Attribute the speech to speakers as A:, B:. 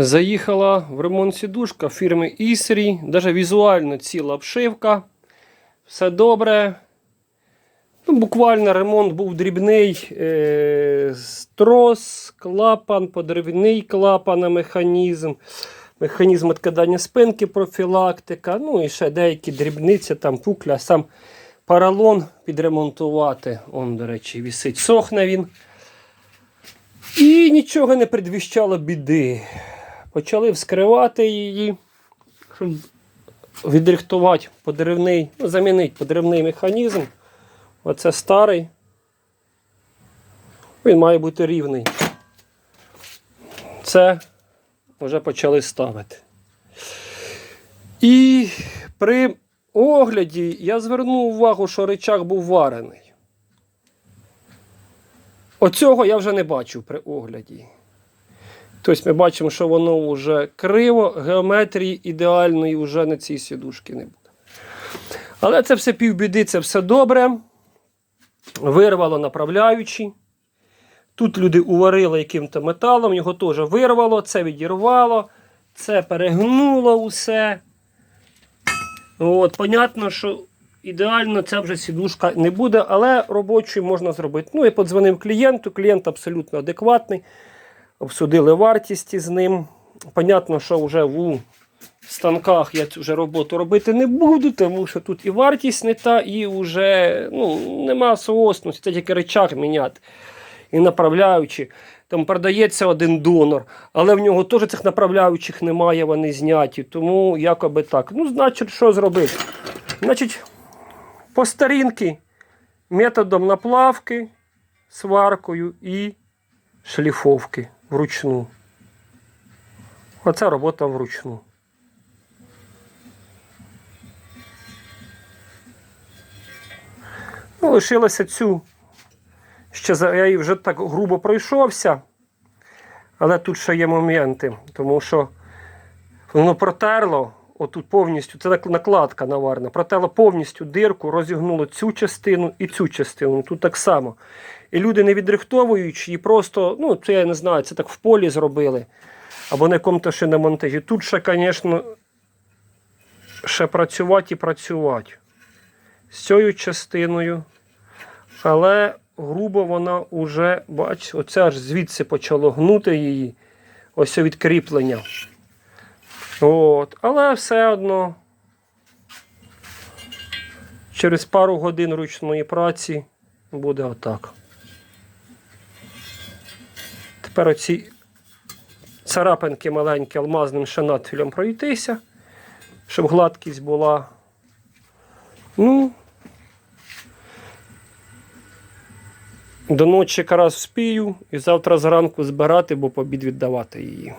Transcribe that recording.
A: Заїхала в ремонт сідушка фірми Ісрі. Даже візуально ціла обшивка. Все добре. Ну, буквально ремонт був дрібний. Е- трос, клапан, подривний клапан на механізм. Механізм відкидання спинки, профілактика. Ну і ще деякі дрібниці, там пукля, сам паралон підремонтувати. Он, до речі, вісить, сохне він. І нічого не предвіщало біди. Почали вскривати її, щоб відрихтувати подривний, ну, замінити подривний механізм. Оце старий. Він має бути рівний. Це вже почали ставити. І при огляді я звернув увагу, що речах був варений. Оцього я вже не бачив при огляді. Тобто ми бачимо, що воно вже криво, геометрії ідеальної вже на цій сідушці не буде. Але це все півбіди, це все добре. Вирвало направляючі. Тут люди уварили яким-то металом, його теж вирвало, це відірвало, це перегнуло усе. От, Понятно, що ідеально ця вже сідушка не буде, але робочою можна зробити. Ну, я подзвонив клієнту, клієнт абсолютно адекватний. Обсудили вартість з ним. Понятно, що вже у станках я цю вже роботу робити не буду, тому що тут і вартість не та, і вже ну, нема соосності, це тільки речах міняти. І направляючі. Там продається один донор, але в нього теж цих направляючих немає, вони зняті. Тому якоби так. Ну, значить, що зробити? Значить, по старінки методом наплавки, сваркою і шліфовки вручну. Оце робота вручну. Ну, лишилося цю. Ще я її вже так грубо пройшовся. Але тут ще є моменти, тому що воно протерло, отут повністю, це накладка наварна, протерло повністю дирку, розігнуло цю частину і цю частину. Тут так само. І люди не відрихтовуючи, і просто, ну, це я не знаю, це так в полі зробили. Або на якому-то ще на монтажі. Тут ще, звісно, ще працювати і працювати з цією частиною. Але грубо вона вже, бач, оце аж звідси почало гнути її. Ось це відкріплення. От. Але все одно через пару годин ручної праці буде отак. Тепер оці царапинки маленькі алмазним ще надфілем пройтися, щоб гладкість була. Ну, до ночі якраз вспію і завтра зранку збирати, бо по обід віддавати її.